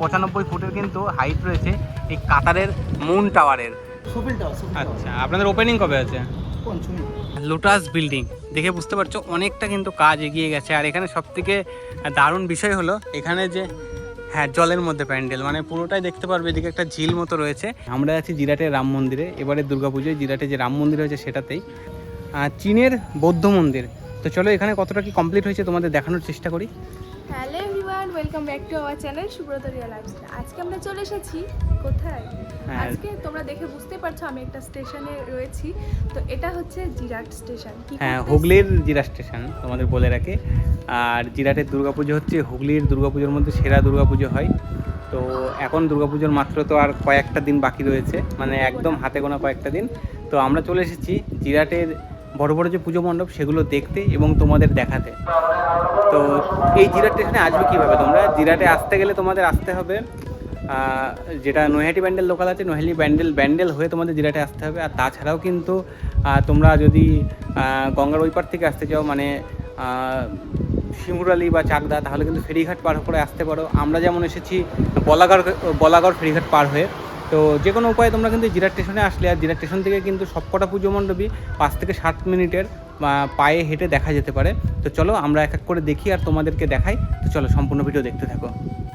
পঁচানব্বই ফুটের কিন্তু হাইট রয়েছে এই কাতারের মুন টাওয়ারের আচ্ছা আপনাদের ওপেনিং কবে আছে? লোটাস বিল্ডিং দেখে বুঝতে পারছ অনেকটা কিন্তু কাজ এগিয়ে গেছে। আর এখানে সব থেকে দারুণ বিষয় হলো এখানে যে হ্যাঁ জলের মধ্যে প্যান্ডেল মানে পুরোটাই দেখতে পারবে এদিকে একটা ঝিল মতো রয়েছে। আমরা আছি জিরাটের রাম মন্দিরে এবারে দুর্গাপুজোয় জিরাটে যে রাম মন্দির হয়েছে সেটাতেই। চীনের বৌদ্ধ মন্দির তো চলো এখানে কতটা কি কমপ্লিট হয়েছে তোমাদের দেখানোর চেষ্টা করি। Welcome back to our channel Subrata real lifestyle আজকে আমরা চলে এসেছি কোথায়? হ্যাঁ। আজকে তোমরা দেখে বুঝতে পারছ আমি একটা স্টেশনে রয়েছি। তো এটা হচ্ছে জিরাট স্টেশন। হ্যাঁ হুগলির জিরাট স্টেশন তোমাদের বলে রাখে। আর জিরাটের দুর্গাপুজো হচ্ছে হুগলির দুর্গাপুজোর মধ্যে সেরা দুর্গাপুজো হয়। তো এখন দুর্গাপুজোর মাত্র তো আর কয়েকটা দিন বাকি রয়েছে মানে একদম হাতে গোনা কয়েকটা দিন। তো আমরা চলে এসেছি জিরাটের বড় বড় যে পুজো মণ্ডপ সেগুলো দেখতে এবং তোমাদের দেখাতে। তো এই জিরাট স্টেশনে আসবে কীভাবে? তোমরা জিরাটে আসতে গেলে তোমাদের আসতে হবে যেটা নৈহাটি ব্যান্ডেল লোকাল আছে, নৈহাটি ব্যান্ডেল ব্যান্ডেল হয়ে তোমাদের জিরাটে আসতে হবে। আর তাছাড়াও কিন্তু তোমরা যদি গঙ্গার ওই পার থেকে আসতে চাও মানে শিমুরালি বা চাকদা, তাহলে কিন্তু ফেরিঘাট পার করে আসতে পারো। আমরা যেমন এসেছি বলাগড় বলাগড় ফেরিঘাট পার হয়ে। তো যে কোনো উপায়ে তোমরা কিন্তু জিরা স্টেশনে আসলে, আর জিরা স্টেশন থেকে কিন্তু সবকটা পুজো মণ্ডপই পাঁচ থেকে সাত মিনিটের পায়ে হেঁটে দেখা যেতে পারে। তো চলো আমরা এক এক করে দেখি আর তোমাদেরকে দেখাই। তো চলো সম্পূর্ণ ভিডিও দেখতে থাকো।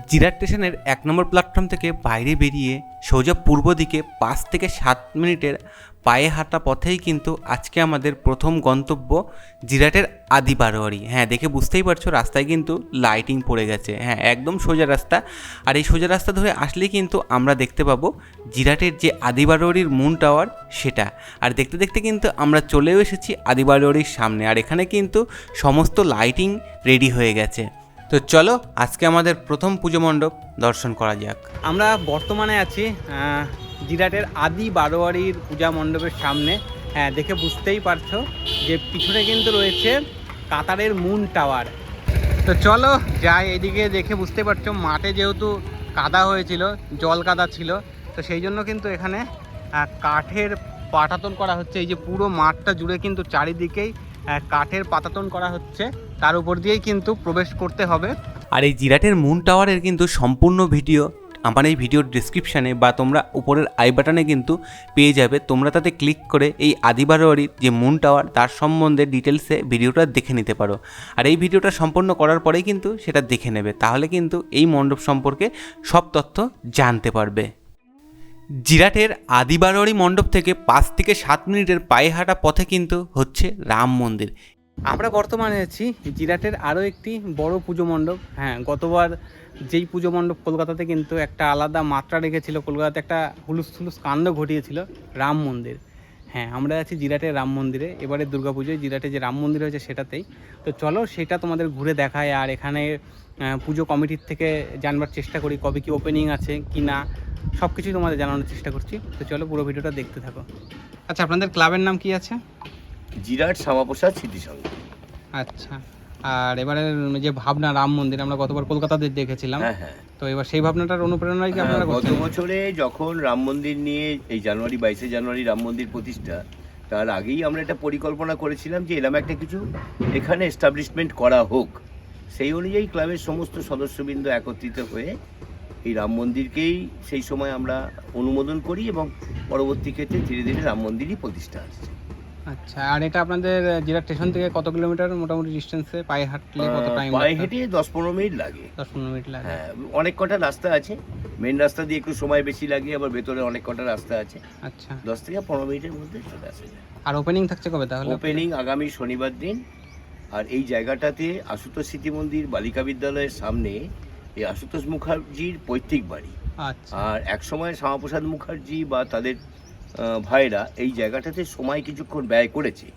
জিরা স্টেশনের এক নম্বর প্ল্যাটফর্ম থেকে বাইরে বেরিয়ে সোজা পূর্ব দিকে পাঁচ থেকে সাত মিনিটের পায়ে হাঁটা পথেই কিন্তু আজকে আমাদের প্রথম গন্তব্য জিরাটের আদি বারোয়ারি হ্যাঁ দেখে বুঝতেই পারছ রাস্তায় কিন্তু লাইটিং পড়ে গেছে। হ্যাঁ একদম সোজা রাস্তা। আর এই সোজা রাস্তা ধরে আসলেই কিন্তু আমরা দেখতে পাবো জিরাটের যে আদি বারোয়ারির মুন টাওয়ার সেটা। আর দেখতে দেখতে কিন্তু আমরা চলেও এসেছি আদি বারোয়ারির সামনে। আর এখানে কিন্তু সমস্ত লাইটিং রেডি হয়ে গেছে। তো চলো, আজকে আমাদের প্রথম পুজো মণ্ডপ দর্শন করা যাক। আমরা বর্তমানে আছি জিরাটের আদি বারোয়ারির পূজা মণ্ডপের সামনে। হ্যাঁ দেখে বুঝতেই পারছ যে পিছনে কিন্তু রয়েছে কাতারের মুন টাওয়ার। তো চলো যাই এদিকে, দেখে বুঝতে পারছ মাঠে যেহেতু কাদা হয়েছিল, জল কাদা ছিল, তো সেই জন্য কিন্তু এখানে কাঠের পাটাতন করা হচ্ছে। এই যে পুরো মাঠটা জুড়ে কিন্তু চারিদিকেই কাঠের পাতাতন করা হচ্ছে। তার উপর দিয়েই কিন্তু প্রবেশ করতে হবে। আর এই জিরাটের মুন টাওয়ারের কিন্তু সম্পূর্ণ ভিডিও, আমার এই ভিডিওর ডিসক্রিপশানে বা তোমরা উপরের আই বাটনে কিন্তু পেয়ে যাবে। তোমরা তাতে ক্লিক করে এই আদিবারোয়ারির যে মুন টাওয়ার, তার সম্বন্ধে ডিটেলসে ভিডিওটা দেখে নিতে পারো। আর এই ভিডিওটা সম্পূর্ণ করার পরেই কিন্তু সেটা দেখে নেবে। তাহলে কিন্তু এই মণ্ডপ সম্পর্কে সব তথ্য জানতে পারবে। জিরাটের আদিবারোয়ারি মণ্ডপ থেকে পাঁচ থেকে সাত মিনিটের পায়ে হাঁটা পথে কিন্তু হচ্ছে রাম মন্দির। আমরা বর্তমানে আছি জিরাটের আরও একটি বড় পুজো মণ্ডপ। হ্যাঁ গতবার যেই পুজো মণ্ডপ কলকাতাতে কিন্তু একটা আলাদা মাত্রা রেখেছিল। কলকাতাতে একটা হুলুস থুলুস কাণ্ড ঘটিয়েছিল রাম মন্দির। হ্যাঁ আমরা আছি জিরাটের রাম মন্দিরে। এবারে দুর্গাপুজোয় জিরাটে যে রাম মন্দির হয়েছে সেটাতেই। তো চলো সেটা তোমাদের ঘুরে দেখায় আর এখানে পুজো কমিটির থেকে জানবার চেষ্টা করি কবে কি ওপেনিং আছে, কি না সব কিছুই তোমাদের জানানোর চেষ্টা করছি। তো চলো পুরো ভিডিওটা দেখতে থাকো। আচ্ছা আপনাদের ক্লাবের নাম কি আছে? জিরাট শ্যামাপ্রসাদ স্মৃতি সংঘ আচ্ছা। আর এবারে যে ভাবনা রাম মন্দির আমরা গতবার কলকাতাতে দেখেছিলাম। হ্যাঁ হ্যাঁ। তো এবার সেই ভাবনাটার অনুপ্রেরণায় কি আপনারা হ্যাঁ, গত বছরে যখন রাম মন্দির নিয়ে এই জানুয়ারি বাইশে জানুয়ারি রাম মন্দির প্রতিষ্ঠা তার আগেই আমরা একটা পরিকল্পনা করেছিলাম যে এরকম একটা কিছু এখানে এস্টাবলিশমেন্ট করা হোক। সেই অনুযায়ী ক্লাবের সমস্ত সদস্যবৃন্দ একত্রিত হয়ে এই রাম মন্দিরকেই সেই সময় আমরা অনুমোদন করি এবং পরবর্তী ক্ষেত্রে ধীরে ধীরে রাম মন্দিরই প্রতিষ্ঠা আসছে আচ্ছা আর এটা আপনাদের জেলা স্টেশন থেকে কত কিলোমিটার মোটামুটি ডিস্টেন্সে পায়ে হাঁটলে কত টাইম পায়ে হেঁটে দশ পনেরো মিনিট লাগে। দশ পনেরো মিনিট লাগে। হ্যাঁ অনেক কটা রাস্তা আছে। মেন রাস্তা দিয়ে একটু সময় বেশি লাগে আবার ভেতরে অনেক কটা রাস্তা আছে। আচ্ছা। দশ থেকে পনেরো মিনিটের মধ্যে চলে আসে। আর ওপেনিং থাকছে কবে তাহলে? ওপেনিং আগামী শনিবার দিন। আর এই জায়গাটাতে আশুতোষ স্মৃতি মন্দির বালিকা বিদ্যালয়ের সামনে এই আশুতোষ মুখার্জির পৈতৃক বাড়ি। আচ্ছা। আর একসময় শ্যামাপ্রসাদ মুখার্জি বা তাদের ভাইরা এই জায়গাটাতে সময় কিছুক্ষণ ব্যয় করেছে।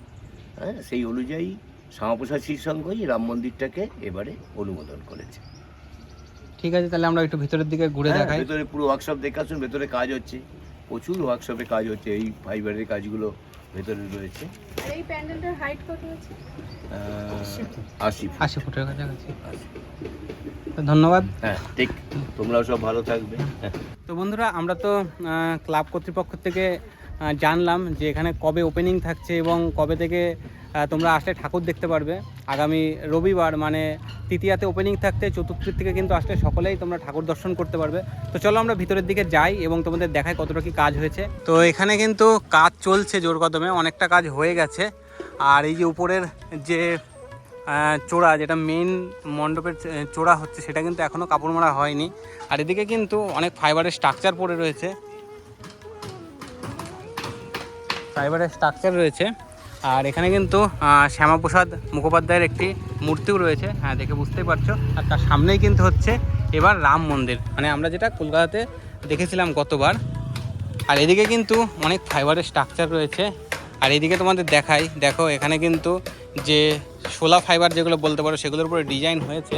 হ্যাঁ সেই অনুযায়ী শ্যামাপ্রসাদ শ্রীসংঘই রাম মন্দিরটাকে এবারে অনুমোদন করেছে। ঠিক আছে তাহলে আমরা একটু ভিতরের দিকে ঘুরে হ্যাঁ, দেখাই। ভেতরে পুরো ওয়ার্কশপ দেখাশুন ভেতরে কাজ হচ্ছে। প্রচুর ওয়ার্কশপে কাজ হচ্ছে এই ফাইবারের কাজগুলো ভেতরে রয়েছে। আর এই প্যান্ডেলটার হাইট কত আছে? আহ, আশি ফুট। আশি ফুটের কাছাকাছি। ধন্যবাদ। হ্যাঁ ঠিক। তোমরাও সব ভালো থাকবে। হ্যাঁ। তো বন্ধুরা আমরা তো ক্লাব কর্তৃপক্ষ থেকে জানলাম যে এখানে কবে ওপেনিং থাকছে এবং কবে থেকে তোমরা আসলে ঠাকুর দেখতে পারবে। আগামী রবিবার মানে তৃতীয়াতে ওপেনিং থাকতে চতুর্থীর থেকে কিন্তু আসলে সকলেই তোমরা ঠাকুর দর্শন করতে পারবে। তো চলো আমরা ভিতরের দিকে যাই এবং তোমাদের দেখাই কতটা কি কাজ হয়েছে। তো এখানে কিন্তু কাজ চলছে জোর কদমে অনেকটা কাজ হয়ে গেছে। আর এই যে উপরের যে চোড়া যেটা মেন মণ্ডপের চোড়া হচ্ছে, সেটা কিন্তু এখনও কাপড় মারা হয়নি। আর এদিকে কিন্তু অনেক ফাইবারের স্ট্রাকচার পড়ে রয়েছে। ফাইবারের স্ট্রাকচার রয়েছে। আর এখানে কিন্তু শ্যামাপ্রসাদ মুখোপাধ্যায়ের একটি মূর্তিও রয়েছে। হ্যাঁ দেখে বুঝতেই পারছ। আর তার সামনেই কিন্তু হচ্ছে এবার রাম মন্দির। মানে আমরা যেটা কলকাতাতে দেখেছিলাম গতবার। আর এদিকে কিন্তু অনেক ফাইবারের স্ট্রাকচার রয়েছে। আর এদিকে তোমাদের দেখাই, দেখো এখানে কিন্তু যে শোলা ফাইবার যেগুলো বলতে পারো, সেগুলোর উপরে ডিজাইন হয়েছে।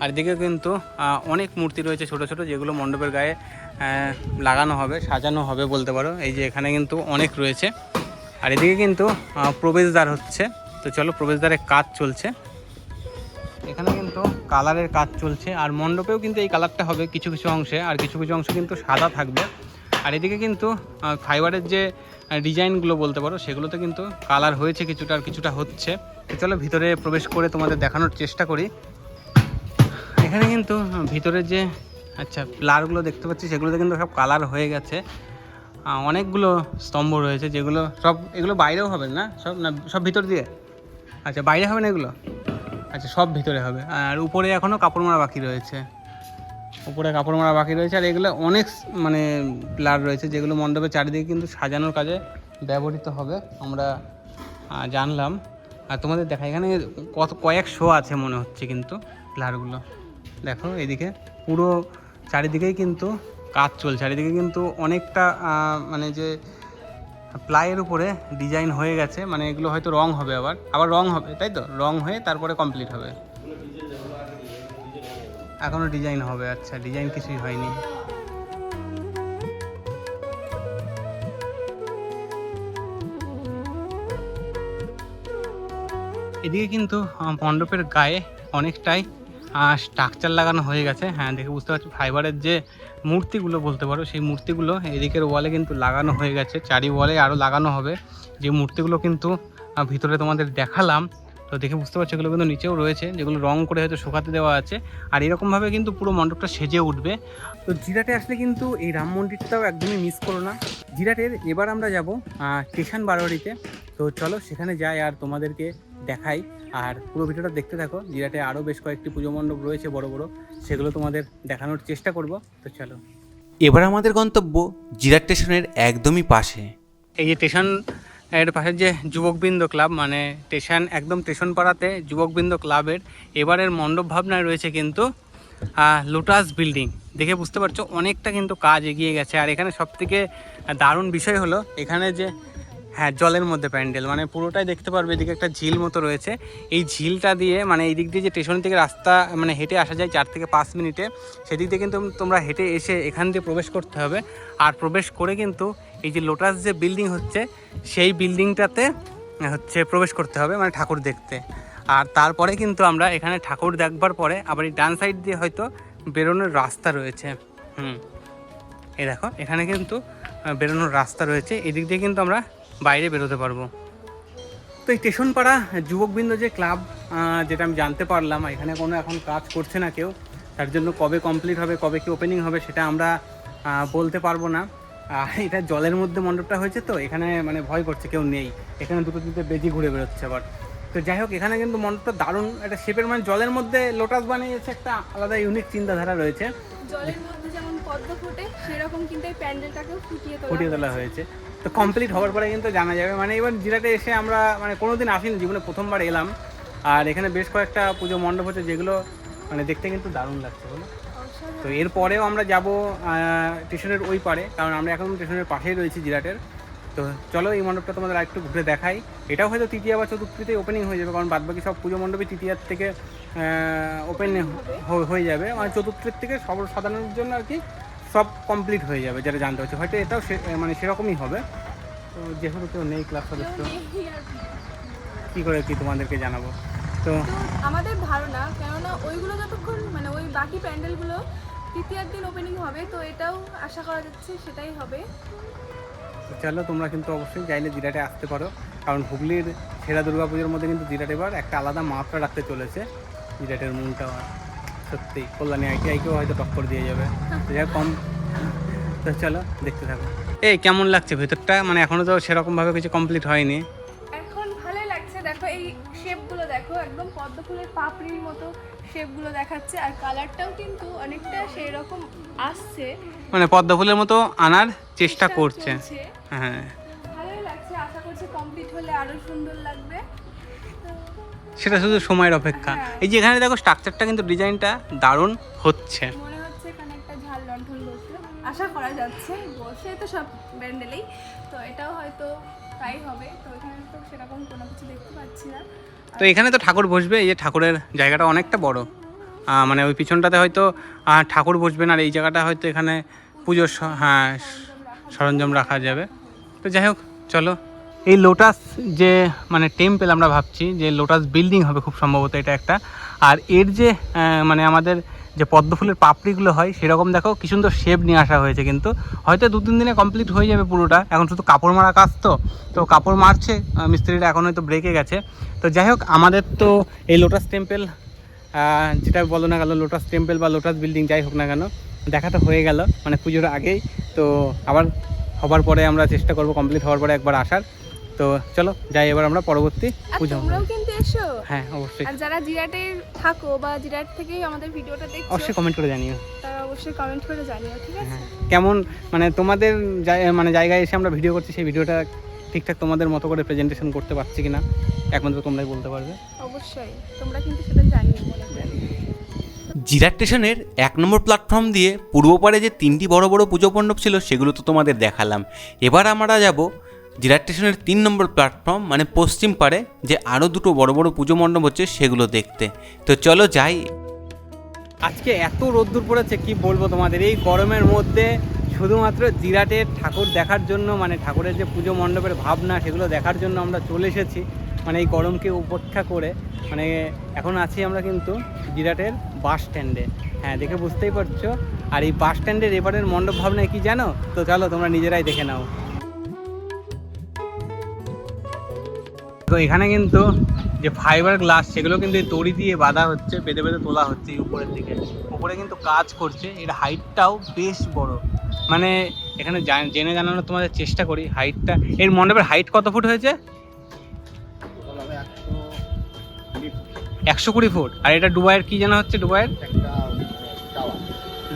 আর এদিকে কিন্তু অনেক মূর্তি রয়েছে ছোট ছোট, যেগুলো মণ্ডপের গায়ে লাগানো হবে, সাজানো হবে বলতে পারো। এই যে এখানে কিন্তু অনেক রয়েছে। আর এদিকে কিন্তু প্রবেশদ্বার হচ্ছে। তো চলো প্রবেশদ্বারের কাজ চলছে। এখানে কিন্তু কালারের কাজ চলছে। আর মণ্ডপেও কিন্তু এই কালারটা হবে কিছু কিছু অংশে। আর কিছু কিছু অংশ কিন্তু সাদা থাকবে। আর এদিকে কিন্তু ফাইবারের যে ডিজাইনগুলো বলতে পারো, সেগুলোতে কিন্তু কালার হয়েছে কিছুটা আর কিছুটা হচ্ছে। চলো ভিতরে প্রবেশ করে তোমাদের দেখানোর চেষ্টা করি। এখানে কিন্তু ভিতরে যে আচ্ছা প্লারগুলো দেখতে পাচ্ছি, সেগুলোতে কিন্তু সব কালার হয়ে গেছে। অনেকগুলো স্তম্ভ রয়েছে যেগুলো সব, এগুলো বাইরেও হবে না? সব না, সব ভিতর দিয়ে? আচ্ছা বাইরে হবে না এগুলো? আচ্ছা সব ভিতরে হবে। আর উপরে এখনও কাপড় মারা বাকি রয়েছে। উপরে কাপড় মারা বাকি রয়েছে আর এগুলো অনেক মানে প্লার রয়েছে, যেগুলো মণ্ডপের চারিদিকে কিন্তু সাজানোর কাজে ব্যবহৃত হবে, আমরা জানলাম। আর তোমাদের দেখা, এখানে কত, কয়েক শো আছে মনে হচ্ছে কিন্তু প্লারগুলো দেখো, এদিকে পুরো চারিদিকেই কিন্তু কাজ চলছে, চারিদিকে কিন্তু অনেকটা মানে যে প্লাইয়ের উপরে ডিজাইন হয়ে গেছে মানে এগুলো হয়তো রং হবে আবার আবার রং হবে, তাই তো? রং হয়ে তারপরে কমপ্লিট হবে। এখনও ডিজাইন হবে আচ্ছা ডিজাইন কিছুই হয়নি। এদিকে কিন্তু মণ্ডপের গায়ে অনেকটাই স্ট্রাকচার লাগানো হয়ে গেছে। হ্যাঁ দেখে বুঝতে পারছি ফাইবারের যে মূর্তিগুলো বলতে পারো, সেই মূর্তিগুলো এদিকের ওয়ালে কিন্তু লাগানো হয়ে গেছে। চারি ওয়ালে আরও লাগানো হবে। যে মূর্তিগুলো কিন্তু ভিতরে তোমাদের দেখালাম তো দেখে বুঝতে পারছ এগুলো কিন্তু নিচেও রয়েছে যেগুলো রং করে হয়তো শুকাতে দেওয়া আছে। আর এরকমভাবে কিন্তু পুরো মণ্ডপটা সেজে উঠবে। তো জিরাটে আসলে কিন্তু এই রাম মন্দিরটাও একদমই মিস করো না। জিরাটের এবার আমরা যাব স্টেশন বারোয়ারিতে। তো চলো সেখানে যাই আর তোমাদেরকে দেখাই। আর পুরো ভিডিওটা দেখতে থাকো জিরাটে আরও বেশ কয়েকটি পুজো মণ্ডপ রয়েছে বড় বড় সেগুলো তোমাদের দেখানোর চেষ্টা করব। তো চলো। এবার আমাদের গন্তব্য জিরাট স্টেশনের একদমই পাশে। এই যে স্টেশন এর পাশে যে যুবকবৃন্দ ক্লাব মানে স্টেশন, একদম স্টেশন পাড়াতে যুবকবৃন্দ ক্লাবের, এবারের মণ্ডপ ভাবনায় রয়েছে কিন্তু লোটাস বিল্ডিং। দেখে বুঝতে পারছ, অনেকটা কিন্তু কাজ এগিয়ে গেছে। আর এখানে সবথেকে দারুণ বিষয় হলো, এখানে যে হ্যাঁ জলের মধ্যে প্যান্ডেল মানে পুরোটাই দেখতে পারবে, এদিকে একটা ঝিল মতো রয়েছে। এই ঝিলটা দিয়ে মানে এই দিক দিয়ে যে স্টেশন থেকে রাস্তা মানে হেঁটে আসা যায় চার থেকে পাঁচ মিনিটে, সেদিক দিয়ে কিন্তু তোমরা হেঁটে এসে এখান দিয়ে প্রবেশ করতে হবে। আর প্রবেশ করে কিন্তু এই যে লোটাস যে বিল্ডিং হচ্ছে, সেই বিল্ডিংটাতে হচ্ছে প্রবেশ করতে হবে মানে ঠাকুর দেখতে। আর তারপরে কিন্তু আমরা এখানে ঠাকুর দেখবার পরে আবার এই ডান সাইড দিয়ে হয়তো বেরোনোর রাস্তা রয়েছে। হুম। এই দেখো, এখানে কিন্তু বেরোনোর রাস্তা রয়েছে। এদিক দিয়ে কিন্তু আমরা বাইরে বেরোতে পারব। তো এই স্টেশন পাড়া যুবকবৃন্দ যে ক্লাব যেটা আমি জানতে পারলাম, এখানে কোনো এখন কাজ করছে না কেউ, তার জন্য কবে কমপ্লিট হবে, কবে কি ওপেনিং হবে, সেটা আমরা বলতে পারব না। আর এটা জলের মধ্যে মণ্ডপটা হয়েছে তো এখানে মানে ভয় করছে কেউ নেই। এখানে দুটো দুটো বেজি ঘুরে বেরোচ্ছে আবার। তো যাই হোক এখানে কিন্তু মণ্ডপটা দারুণ একটা শেপের মানে জলের মধ্যে লোটাস বানিয়েছে একটা আলাদা ইউনিক চিন্তাধারা রয়েছে। জলের মধ্যে যেমন পদ্ম ফোটে সেরকম কিন্তু এই প্যান্ডেলটাকেও ফুটিয়ে তোলা ফুটিয়ে তোলা হয়েছে। তো কমপ্লিট হওয়ার পরে কিন্তু জানা যাবে মানে এবার জিরাটে এসে আমরা মানে কোনোদিন আসিনি জীবনে প্রথমবার এলাম। আর এখানে বেশ কয়েকটা পুজো মণ্ডপ হচ্ছে যেগুলো মানে দেখতে কিন্তু দারুণ লাগছে বলো? তো এরপরেও আমরা যাব স্টেশনের ওই পারে, কারণ আমরা এখন স্টেশনের পাশেই রয়েছি জিরাটের। তো চলো এই মণ্ডপটা তোমাদের আরেকটু ঘুরে দেখাই। এটাও হয়তো তৃতীয় বা চতুর্থীতে ওপেনিং হয়ে যাবে, কারণ বাদবাকি সব পুজো মণ্ডপে তৃতীয়ার থেকে ওপেন হয়ে যাবে। মানে চতুর্থের থেকে সব সাধারণের জন্য আর কি সব কমপ্লিট হয়ে যাবে যেটা জানতে হচ্ছে হয়তো এটাও মানে সেরকমই হবে। তো যেহেতু কেউ নেই ক্লাস সদস্য, কী করে কি তোমাদেরকে জানাব? তো আমাদের ধারণা কেননা ওইগুলো যতক্ষণ মানে ওই বাকি প্যান্ডেলগুলো তৃতীয়ার দিন ওপেনিং হবে তো এটাও আশা করা যাচ্ছে সেটাই হবে। চলো তোমরা কিন্তু অবশ্যই চাইলে জিরাটে আসতে পারো। কারণ হুগলির সেরা দুর্গাপুজোর মধ্যে কিন্তু জিরাট এবার একটা আলাদা মাত্রা রাখতে চলেছে। জিরাটের টাওয়ার সত্যি কল্যাণী আইটিআইকেও হয়তো টক্কর দিয়ে যাবে। যাই কম তো চলো দেখতে থাকো। এই কেমন লাগছে ভেতরটা? মানে এখনও তো সেরকমভাবে কিছু কমপ্লিট হয়নি। এখন ভালোই লাগছে দেখো এই শেপগুলো দেখো একদম পদ্ম ফুলের পাপড়ির মতো শেপগুলো দেখাচ্ছে। আর কালারটাও কিন্তু অনেকটা সেই রকম আসছে। মানে পদ্ম ফুলের মতো আনার চেষ্টা করছে। হ্যাঁ। ভালোই লাগছে আশা করছি কমপ্লিট হলে আরও সুন্দর লাগবে। সেটা শুধু সময়ের অপেক্ষা। হ্যাঁ। এই যে এখানে দেখো স্ট্রাকচারটা কিন্তু ডিজাইনটা দারুণ হচ্ছে। মনে হচ্ছে এখানে একটা ঝাল লণ্ঠন বসবে আশা করা যাচ্ছে বসে তো সব ব্যান্ডেলেই। তো এটাও হয়তো হবে। তো এখানে তো সেরকম কোনো কিছু দেখতে পাচ্ছি না। তো এখানে তো ঠাকুর বসবে, এই যে ঠাকুরের জায়গাটা অনেকটা বড়। মানে ওই পিছনটাতে হয়তো ঠাকুর বসবেন আর এই জায়গাটা হয়তো এখানে পুজোর হ্যাঁ সরঞ্জাম রাখা যাবে। তো যাই হোক, চলো। এই লোটাস যে মানে টেম্পেল আমরা ভাবছি, যে লোটাস বিল্ডিং হবে খুব সম্ভবত এটা একটা। আর এর যে মানে আমাদের যে পদ্ম ফুলের পাপড়িগুলো হয়, সেরকম দেখো কি সুন্দর শেপ নিয়ে আসা হয়েছে কিন্তু। হয়তো দু তিন দিনে কমপ্লিট হয়ে যাবে পুরোটা। এখন শুধু কাপড় মারা কাজ তো তো কাপড় মারছে মিস্ত্রিরা এখন হয়তো ব্রেকে গেছে। তো যাই হোক, আমাদের তো এই লোটাস টেম্পেল যেটা বলো না গেল লোটাস টেম্পেল বা লোটাস বিল্ডিং যাই হোক না কেন, দেখা তো হয়ে গেল মানে পুজোর আগেই। তো আবার হবার পরে আমরা চেষ্টা করব কমপ্লিট হওয়ার পরে একবার আসার। তো চলো যাই এবার আমরা পরবর্তী পুজো তোমরাও কিন্তু এসো। হ্যাঁ অবশ্যই। আর যারা জিরাটে থাকো বা জিরাট থেকেই আমাদের ভিডিওটা দেখছ অবশ্যই কমেন্ট করে জানিও। তারা অবশ্যই কমেন্ট করে জানিও ঠিক আছে? হ্যাঁ কেমন মানে তোমাদের মানে জায়গায় এসে আমরা ভিডিও করছি সেই ভিডিওটা ঠিকঠাক তোমাদের মতো করে প্রেজেন্টেশন করতে পারছি কিনা একমাত্র তোমরাই বলতে পারবে। অবশ্যই তোমরা কিন্তু সেটা জানিও মনে জিরাট স্টেশনের এক নম্বর প্ল্যাটফর্ম দিয়ে পূর্ব পারে যে তিনটি বড় বড় পুজো মণ্ডপ ছিল সেগুলো তো তোমাদের দেখালাম। এবার আমরা যাব জিরাট স্টেশনের তিন নম্বর প্ল্যাটফর্ম মানে পশ্চিম পারে যে আরও দুটো বড় বড় পুজো মণ্ডপ হচ্ছে সেগুলো দেখতে। তো চলো যাই। আজকে এত রোদ্দুর পড়েছে, কি বলব তোমাদের? এই গরমের মধ্যে শুধুমাত্র জিরাটের ঠাকুর দেখার জন্য মানে ঠাকুরের যে পুজো মণ্ডপের ভাবনা, সেগুলো দেখার জন্য আমরা চলে এসেছি। মানে এই গরমকে উপেক্ষা করে মানে এখন আছি আমরা কিন্তু জিরাটের বাস স্ট্যান্ডে হ্যাঁ দেখে বুঝতেই পারছ। আর এই বাস স্ট্যান্ডের এবারের মণ্ডপ ভাবনা কি জানো? তো চলো তোমরা নিজেরাই দেখে নাও। তো এখানে কিন্তু যে ফাইবার গ্লাস সেগুলো কিন্তু এই দড়ি দিয়ে বাঁধা হচ্ছে বেঁধে বেঁধে তোলা হচ্ছে এই উপরের দিকে। উপরে কিন্তু কাজ করছে এর হাইটটাও বেশ বড়। মানে এখানে জেনে জানানোর তোমাদের চেষ্টা করি হাইটটা এর মণ্ডপের হাইট কত ফুট হয়েছে? একশো কুড়ি ফুট। আর এটা ডুবাইয়ের কি জানা হচ্ছে ডুবাইয়ের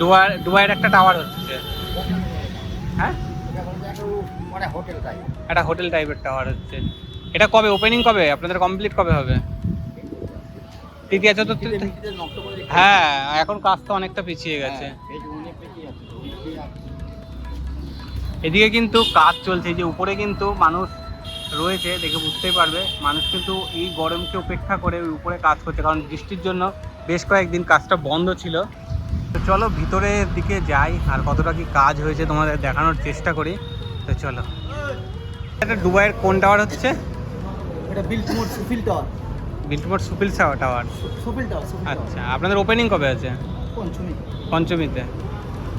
ডুবাইয়ের ডুবাইয়ের একটা টাওয়ার হচ্ছে। হ্যাঁ? একটা হোটেল টাইপের টাওয়ার হচ্ছে। এটা কবে? ওপেনিং কবে? আপনাদের কমপ্লিট কবে হবে? তৃতীয় চতুর্থ হ্যাঁ এখন কাজ তো অনেকটা পিছিয়ে গেছে। এদিকে কিন্তু কাজ চলছে যে উপরে কিন্তু মানুষ রয়েছে দেখে বুঝতেই পারবে। মানুষ কিন্তু এই গরমকে উপেক্ষা করে ওই উপরে কাজ করছে কারণ বৃষ্টির জন্য বেশ কয়েকদিন কাজটা বন্ধ ছিল। তো চলো ভিতরের দিকে যাই আর কতটা কি কাজ হয়েছে তোমাদের দেখানোর চেষ্টা করি। তো চলো। এটা দুবাইয়ের কোন টাওয়ার হচ্ছে? এটা বিল্টমোর সুফিল টাওয়ার সুপিল টাওয়ার সুফিল টাওয়ার সুফিল টাওয়ার আচ্ছা আপনাদের ওপেনিং কবে আছে? পঞ্চমী পঞ্চমীতে।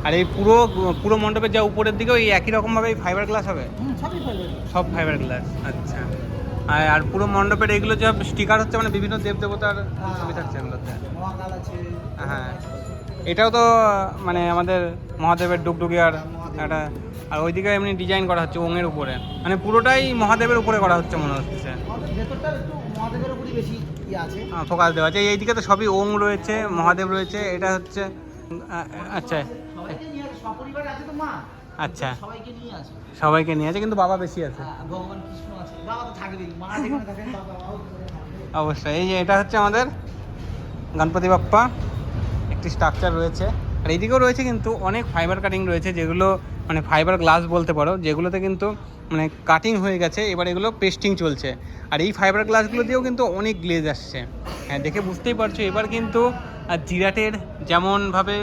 আর এই পুরো পুরো মণ্ডপের যা উপরের দিকেও এই একই রকমভাবে ফাইবার গ্লাস হবে? সব ফাইবার গ্লাস আচ্ছা। আর- আর পুরো মণ্ডপের এগুলো যে স্টিকার হচ্ছে মানে বিভিন্ন দেব দেবতার ছবি থাকছে এগুলোতে হ্যাঁ এটাও তো মানে আমাদের মহাদেবের ডুগডুগি আর একটা আর ওইদিকে এমনি ডিজাইন করা হচ্ছে ওঙের উপরে। মানে পুরোটাই মহাদেবের উপরে করা হচ্ছে মনে হচ্ছে। ইয়ে আছে। ফোকাস দেওয়া আছে। এইদিকে তো সবই ওং রয়েছে মহাদেব রয়েছে এটা হচ্ছে আচ্ছা। আচ্ছা। সবাইকে নিয়ে আছে। কিন্তু বাবা বেশি আছে। হ্যাঁ। অবশ্যই। এই যে এটা হচ্ছে আমাদের গণপতি বাপ্পা। একটি স্ট্রাকচার রয়েছে। আর এইদিকেও রয়েছে কিন্তু অনেক ফাইবার কাটিং রয়েছে যেগুলো মানে ফাইবার গ্লাস বলতে পারো, যেগুলোতে কিন্তু মানে কাটিং হয়ে গেছে, এবার এগুলো পেস্টিং চলছে। আর এই ফাইবার গ্লাসগুলো দিয়েও কিন্তু অনেক গ্লেজ আসছে। হ্যাঁ দেখে বুঝতেই পারছ, এবার কিন্তু জিরাটের যেমনভাবে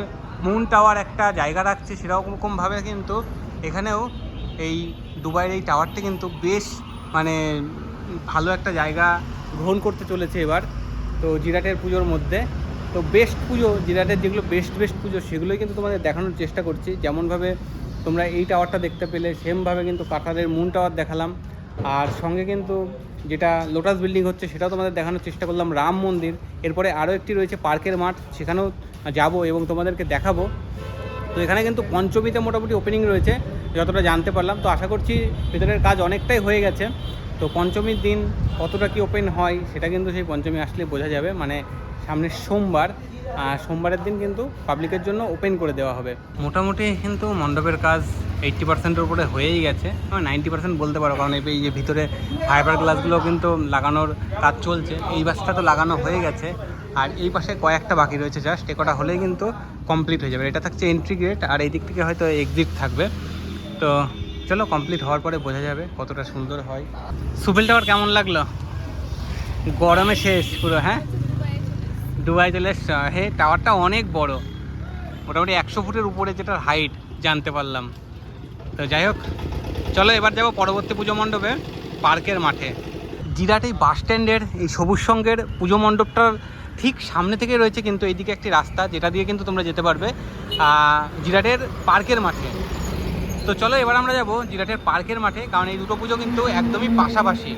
মুন টাওয়ার একটা জায়গা রাখছে সেরকমভাবে কিন্তু এখানেও এই দুবাইয়ের এই টাওয়ারটি কিন্তু বেশ মানে ভালো একটা জায়গা গ্রহণ করতে চলেছে এবার। তো জিরাটের পুজোর মধ্যে, তো বেস্ট পুজো, জিরাটের যেগুলো বেস্ট বেস্ট পুজো, সেগুলোই কিন্তু তোমাদের দেখানোর চেষ্টা করছি। যেমনভাবে তোমরা এই টাওয়ারটা দেখতে পেলে, সেমভাবে কিন্তু কাঁঠালের মুন টাওয়ার দেখালাম। আর সঙ্গে কিন্তু যেটা লোটাস বিল্ডিং হচ্ছে, সেটাও তোমাদের দেখানোর চেষ্টা করলাম, রাম মন্দির। এরপরে আরও একটি রয়েছে পার্কের মাঠ, সেখানেও যাব এবং তোমাদেরকে দেখাবো। তো এখানে কিন্তু পঞ্চমীতে মোটামুটি ওপেনিং রয়েছে, যতটা জানতে পারলাম। তো আশা করছি ভেতরের কাজ অনেকটাই হয়ে গেছে। তো পঞ্চমীর দিন কতটা কি ওপেন হয় সেটা কিন্তু সেই পঞ্চমী আসলে বোঝা যাবে। মানে সামনের সোমবার সোমবারের দিন কিন্তু পাবলিকের জন্য ওপেন করে দেওয়া হবে। মোটামুটি কিন্তু মণ্ডপের কাজ এইট্টি পার্সেন্টের উপরে হয়েই গেছে। নাইনটি পার্সেন্ট বলতে পারো, কারণ এই যে ভিতরে ফাইবার গ্লাসগুলো কিন্তু লাগানোর কাজ চলছে। এই বাসটা তো লাগানো হয়ে গেছে। আর এই পাশে কয়েকটা বাকি রয়েছে জাস্ট এ কটা হলেই কিন্তু কমপ্লিট হয়ে যাবে। এটা থাকছে এন্ট্রি গেট আর এই দিক থেকে হয়তো এক্সিট থাকবে। তো চলো কমপ্লিট হওয়ার পরে বোঝা যাবে কতটা সুন্দর হয়। সুফিল টাওয়ার কেমন লাগল? গরমে শেষ পুরো হ্যাঁ? দুবাই চলে হে, টাওয়ারটা অনেক বড়। মোটামুটি একশো ফুটের উপরে যেটার হাইট জানতে পারলাম। তো যাই হোক, চলো, এবার যাব পরবর্তী পুজো মণ্ডপে, পার্কের মাঠে। জিরাট এই বাস স্ট্যান্ডের এই সবুজ সঙ্গের পুজো মণ্ডপটার ঠিক সামনে থেকে রয়েছে কিন্তু এইদিকে একটি রাস্তা, যেটা দিয়ে কিন্তু তোমরা যেতে পারবে জিরাটের পার্কের মাঠে। তো চলো এবার আমরা যাব জিরাটের পার্কের মাঠে কারণ এই দুটো পুজো কিন্তু একদমই পাশাপাশি।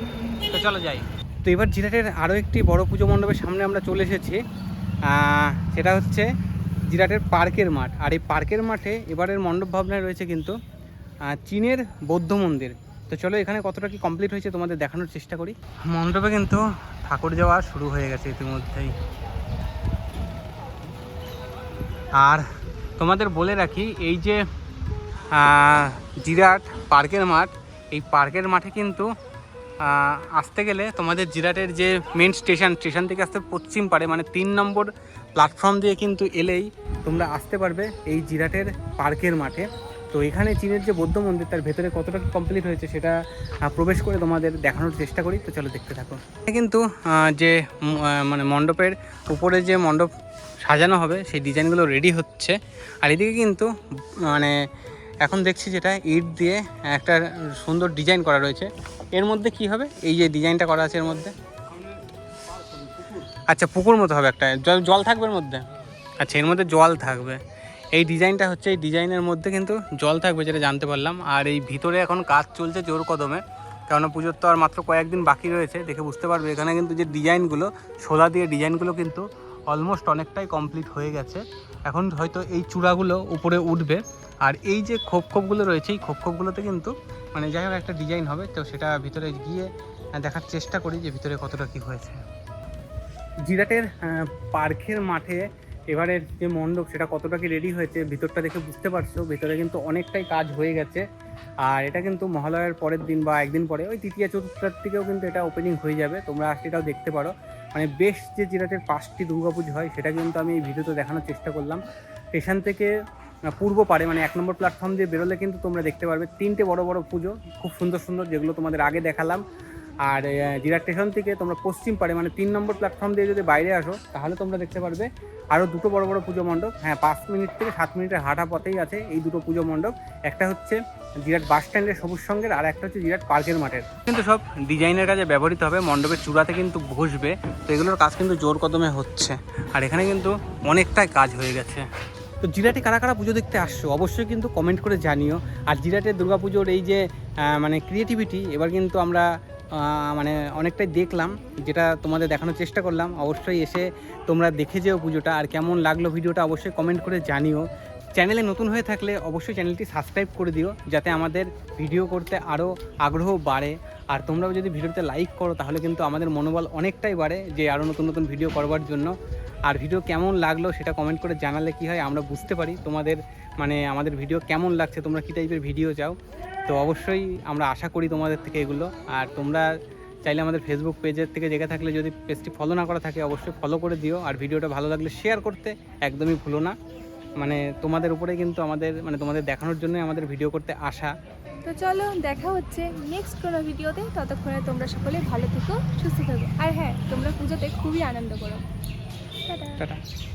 তো চলো যাই। তো এবার জিরাটের আরও একটি বড় পুজো মণ্ডপের সামনে আমরা চলে এসেছি। সেটা হচ্ছে জিরাটের পার্কের মাঠ। আর এই পার্কের মাঠে এবারের মণ্ডপ ভাবনায় রয়েছে কিন্তু চীনের বৌদ্ধ মন্দির। তো চলো এখানে কতটা কি কমপ্লিট হয়েছে তোমাদের দেখানোর চেষ্টা করি। মণ্ডপে কিন্তু ঠাকুর যাওয়া শুরু হয়ে গেছে ইতিমধ্যেই। আর তোমাদের বলে রাখি এই যে জিরাট পার্কের মাঠ। এই পার্কের মাঠে কিন্তু আসতে গেলে তোমাদের জিরাটের যে মেন স্টেশন স্টেশন থেকে আসতে পশ্চিম পারে মানে তিন নম্বর প্ল্যাটফর্ম দিয়ে কিন্তু এলেই তোমরা আসতে পারবে এই জিরাটের পার্কের মাঠে। তো এখানে চীনের যে বৌদ্ধ মন্দির, তার ভেতরে কতটা কমপ্লিট হয়েছে সেটা প্রবেশ করে তোমাদের দেখানোর চেষ্টা করি। তো চলো দেখতে থাকো। কিন্তু যে মানে মণ্ডপের উপরে যে মণ্ডপ সাজানো হবে, সেই ডিজাইনগুলো রেডি হচ্ছে। আর এদিকে কিন্তু মানে এখন দেখছি যেটা ইট দিয়ে একটা সুন্দর ডিজাইন করা রয়েছে। এর মধ্যে কি হবে? এই যে ডিজাইনটা করা আছে এর মধ্যে। আচ্ছা পুকুর মতো হবে একটা। জল জল থাকবে এর মধ্যে? আচ্ছা এর মধ্যে জল থাকবে। এই ডিজাইনটা হচ্ছে, এই ডিজাইনের মধ্যে কিন্তু জল থাকবে যেটা জানতে পারলাম। আর এই ভিতরে এখন কাজ চলছে জোর কদমে, কেননা পুজোর তো আর মাত্র কয়েকদিন বাকি রয়েছে। দেখে বুঝতে পারবে, এখানে কিন্তু যে ডিজাইনগুলো শোলা দিয়ে ডিজাইনগুলো কিন্তু অলমোস্ট অনেকটাই কমপ্লিট হয়ে গেছে। এখন হয়তো এই চূড়াগুলো উপরে উঠবে। আর এই যে খোপ খোপগুলো রয়েছে, এই খোপ খোপগুলোতে কিন্তু মানে যাই হোক একটা ডিজাইন হবে, তো সেটা ভিতরে গিয়ে দেখার চেষ্টা করি যে ভিতরে কতটা কি হয়েছে। জিরাটের পার্কের মাঠে এবারের যে মণ্ডপ, সেটা কতটা কি রেডি হয়েছে, ভিতরটা দেখে বুঝতে পারছ। ভিতরে কিন্তু অনেকটাই কাজ হয়ে গেছে। আর এটা কিন্তু মহালয়ার পরের দিন বা একদিন পরে, ওই তৃতীয় চতুর্থার থেকেও কিন্তু এটা ওপেনিং হয়ে যাবে। তোমরা আসলে এটাও দেখতে পারো। মানে বেশ যে জেলাতে পাঁচটি দুর্গাপুজো হয়, সেটা কিন্তু আমি এই ভিডিওতে দেখানোর চেষ্টা করলাম। স্টেশন থেকে পূর্ব পারে মানে এক নম্বর প্ল্যাটফর্ম দিয়ে বেরোলে কিন্তু তোমরা দেখতে পারবে তিনটে বড় বড় পুজো, খুব সুন্দর সুন্দর, যেগুলো তোমাদের আগে দেখালাম। আর জিরাট স্টেশন থেকে তোমরা পশ্চিম পারে মানে তিন নম্বর প্ল্যাটফর্ম দিয়ে যদি বাইরে আসো তাহলে তোমরা দেখতে পারবে আরও দুটো বড় বড় পুজো মণ্ডপ। হ্যাঁ পাঁচ মিনিট থেকে সাত মিনিটের হাঁটা পথেই আছে এই দুটো পুজো মণ্ডপ। একটা হচ্ছে জিরাট বাস স্ট্যান্ডের সবুজ সঙ্গের আর একটা হচ্ছে জিরাট পার্কের মাঠের। কিন্তু সব ডিজাইনের কাজে ব্যবহৃত হবে মণ্ডপের চূড়াতে কিন্তু বসবে তো এগুলোর কাজ কিন্তু জোর কদমে হচ্ছে। আর এখানে কিন্তু অনেকটাই কাজ হয়ে গেছে। তো জিরাটে কারা কারা পুজো দেখতে আসছো? অবশ্যই কিন্তু কমেন্ট করে জানিও। আর জিরাটের দুর্গাপুজোর এই যে মানে ক্রিয়েটিভিটি এবার কিন্তু আমরা মানে অনেকটাই দেখলাম, যেটা তোমাদের দেখানোর চেষ্টা করলাম। অবশ্যই এসে তোমরা দেখে যেও পুজোটা, আর কেমন লাগল ভিডিওটা অবশ্যই কমেন্ট করে জানিও। চ্যানেলে নতুন হয়ে থাকলে অবশ্যই চ্যানেলটি সাবস্ক্রাইব করে দিও, যাতে আমাদের ভিডিও করতে আরও আগ্রহ বাড়ে। আর তোমরাও যদি ভিডিওতে লাইক করো, তাহলে কিন্তু আমাদের মনোবল অনেকটাই বাড়ে, যে আরও নতুন নতুন ভিডিও করবার জন্য। আর ভিডিও কেমন লাগল সেটা কমেন্ট করে জানালে কি হয়, আমরা বুঝতে পারি। তোমাদের মানে আমাদের ভিডিও কেমন লাগছে, তোমরা কী টাইপের ভিডিও চাও? তো অবশ্যই আমরা আশা করি তোমাদের থেকে এগুলো। আর তোমরা চাইলে আমাদের ফেসবুক পেজের থেকে জেগে থাকলে যদি পেজটি ফলো না করা থাকে, অবশ্যই ফলো করে দিও। আর ভিডিওটা ভালো লাগলে শেয়ার করতে একদমই ভুলো না। মানে তোমাদের উপরে কিন্তু আমাদের মানে তোমাদের দেখানোর জন্যই আমাদের ভিডিও করতে আসা। তো চলো, দেখা হচ্ছে নেক্সট কোনো ভিডিওতে ততক্ষণে তোমরা সকলে ভালো থেকো, সুস্থ থেকো। আর হ্যাঁ তোমরা পুজোতে খুবই আনন্দ করো। 拜拜。